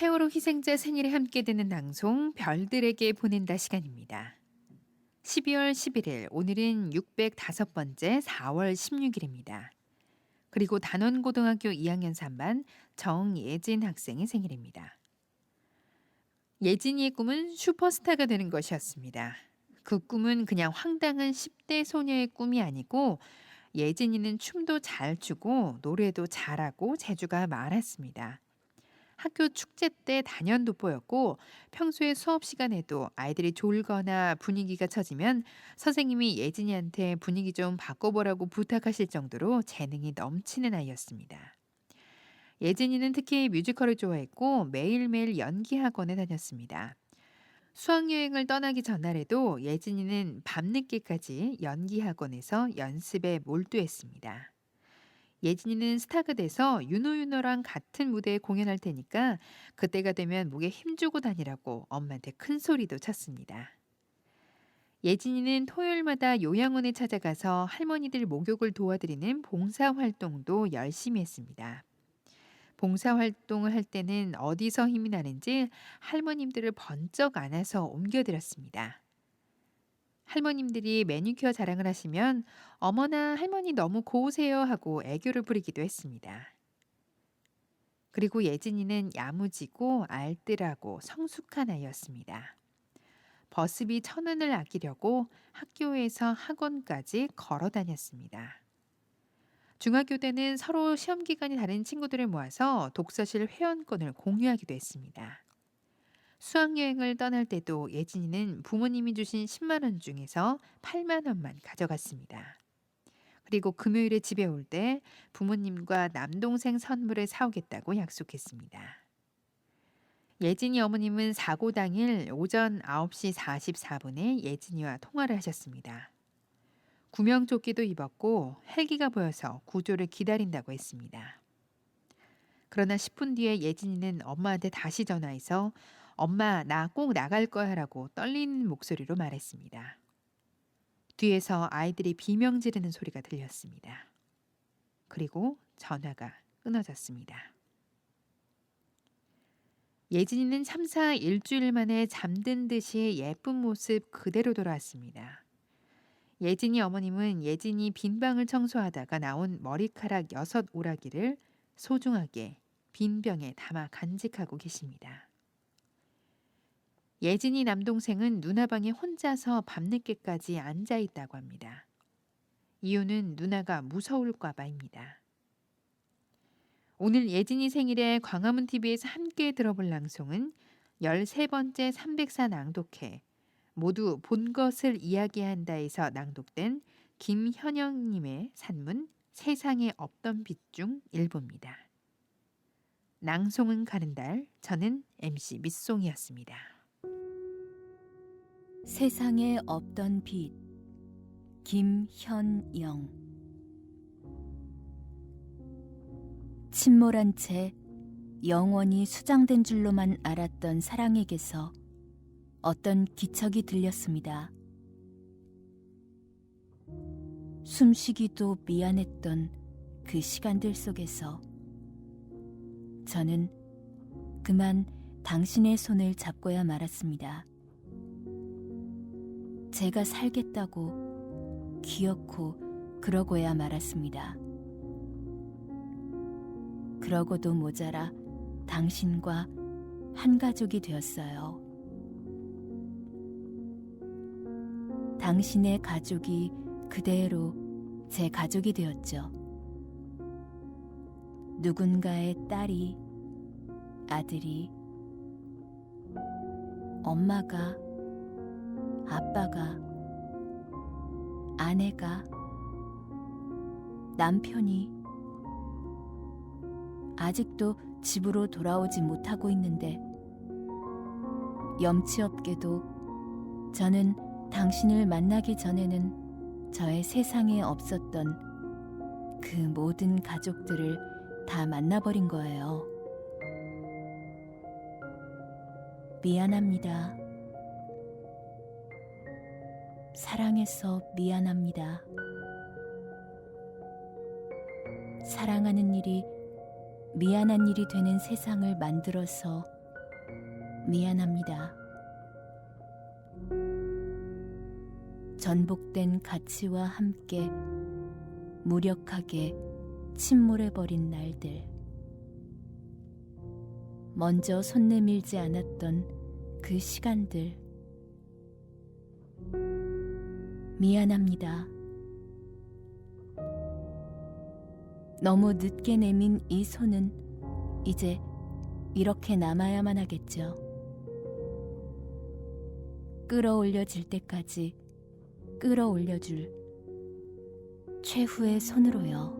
세월호 희생자 생일에 함께 듣는 낭송 별들에게 보낸다 시간입니다. 12월 11일 오늘은 605번째 4월 16일입니다. 그리고 단원고등학교 2학년 3반 정예진 학생의 생일입니다. 예진이의 꿈은 슈퍼스타가 되는 것이었습니다. 그 꿈은 그냥 황당한 10대 소녀의 꿈이 아니고 예진이는 춤도 잘 추고 노래도 잘하고 재주가 많았습니다. 학교 축제 때 단연 돋보였고 평소에 수업 시간에도 아이들이 졸거나 분위기가 처지면 선생님이 예진이한테 분위기 좀 바꿔보라고 부탁하실 정도로 재능이 넘치는 아이였습니다. 예진이는 특히 뮤지컬을 좋아했고 매일매일 연기 학원에 다녔습니다. 수학여행을 떠나기 전날에도 예진이는 밤늦게까지 연기 학원에서 연습에 몰두했습니다. 예진이는 스타가 돼서 윤호윤호랑 같은 무대에 공연할 테니까 그때가 되면 목에 힘주고 다니라고 엄마한테 큰 소리도 쳤습니다. 예진이는 토요일마다 요양원에 찾아가서 할머니들 목욕을 도와드리는 봉사활동도 열심히 했습니다. 봉사활동을 할 때는 어디서 힘이 나는지 할머님들을 번쩍 안아서 옮겨드렸습니다. 할머님들이 매니큐어 자랑을 하시면 어머나 할머니 너무 고우세요 하고 애교를 부리기도 했습니다. 그리고 예진이는 야무지고 알뜰하고 성숙한 아이였습니다. 버스비 천 원을 아끼려고 학교에서 학원까지 걸어 다녔습니다. 중학교 때는 서로 시험 기간이 다른 친구들을 모아서 독서실 회원권을 공유하기도 했습니다. 수학여행을 떠날 때도 예진이는 부모님이 주신 10만 원 중에서 8만 원만 가져갔습니다. 그리고 금요일에 집에 올 때 부모님과 남동생 선물을 사오겠다고 약속했습니다. 예진이 어머님은 사고 당일 오전 9시 44분에 예진이와 통화를 하셨습니다. 구명조끼도 입었고 헬기가 보여서 구조를 기다린다고 했습니다. 그러나 10분 뒤에 예진이는 엄마한테 다시 전화해서 엄마 나 꼭 나갈 거야 라고 떨리는 목소리로 말했습니다. 뒤에서 아이들이 비명 지르는 소리가 들렸습니다. 그리고 전화가 끊어졌습니다. 예진이는 참사 일주일 만에 잠든 듯이 예쁜 모습 그대로 돌아왔습니다. 예진이 어머님은 예진이 빈 방을 청소하다가 나온 머리카락 여섯 오라기를 소중하게 빈 병에 담아 간직하고 계십니다. 예진이 남동생은 누나 방에 혼자서 밤늦게까지 앉아 있다고 합니다. 이유는 누나가 무서울까 봐입니다. 오늘 예진이 생일에 광화문 TV에서 함께 들어볼 낭송은 13번째 304 낭독회 모두 본 것을 이야기한다에서 낭독된 김현영님의 산문 세상에 없던 빛 중 일부입니다. 낭송은 가는 달, 저는 MC 밑송이었습니다. 세상에 없던 빛 김현영 침몰한 채 영원히 수장된 줄로만 알았던 사랑에게서 어떤 기척이 들렸습니다. 숨쉬기도 미안했던 그 시간들 속에서 저는 그만 당신의 손을 잡고야 말았습니다. 제가 살겠다고 기어코 그러고야 말았습니다. 그러고도 모자라 당신과 한 가족이 되었어요. 당신의 가족이 그대로 제 가족이 되었죠. 누군가의 딸이, 아들이, 엄마가, 아빠가, 아내가, 남편이 아직도 집으로 돌아오지 못하고 있는데 염치 없게도 저는 당신을 만나기 전에는 저의 세상에 없었던 그 모든 가족들을 다 만나버린 거예요. 미안합니다. 사랑해서 미안합니다. 사랑하는 일이 미안한 일이 되는 세상을 만들어서 미안합니다. 전복된 가치와 함께 무력하게 침몰해버린 날들. 먼저 손 내밀지 않았던 그 시간들. 미안합니다. 너무 늦게 내민 이 손은 이제 이렇게 남아야만 하겠죠. 끌어올려질 때까지 끌어올려줄 최후의 손으로요.